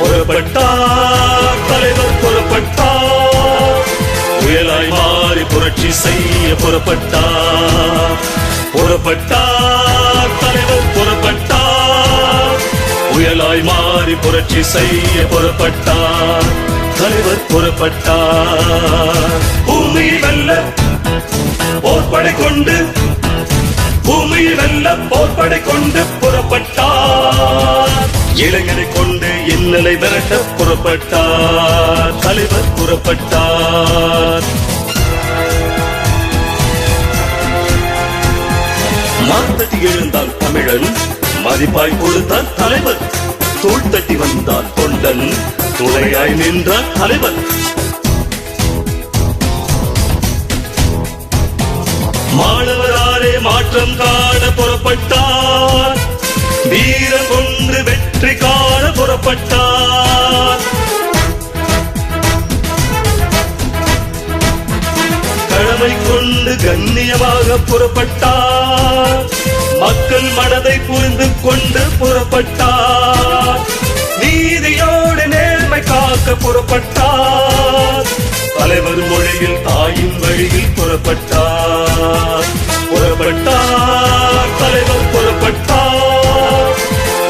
புறப்பட்டார் தலைவர் புறப்பட்டார். புயலாய் மாறி புரட்சி செய்ய புறப்பட்டார். புறப்பட்டார் தலைவர் புறப்பட்டார். புயலாய் மாறி புரட்சி செய்ய புறப்பட்டார். தலைவர் புறப்பட்டார். பூமி வெல்ல போர்படை கொண்டு பூமி வெல்ல போர்படை கொண்டு புறப்பட்டார். இளைஞரை கொண்டு இன்னலை விரட்ட புறப்பட்டார். தலைவர் புறப்பட்டார். மார்த்தட்டி எழுந்தால் தமிழன் மதிப்பாய் கொடுத்தால் தலைவர் தோள் தட்டி வந்தால் தொண்டன் துணையாய் நின்றார் தலைவர் மாணவராலே மாற்றம் காண புறப்பட்டார். வீர காண கடமை கொண்டு கண்ணியமாக புறப்பட்டார். மக்கள் மனதை புரிந்து கொண்டு புறப்பட்டார். நீதியோடு நேர்மை காக்க புறப்பட்டார். தலைவர் மொழியில் தாயின் வழியில் புறப்பட்டார். புறப்பட்டார் தலைவர் புறப்பட்டார்.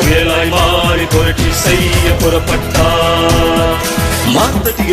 புயலாய் புரட்சி செய்ய புறப்பட்டார். மாத்தட்டி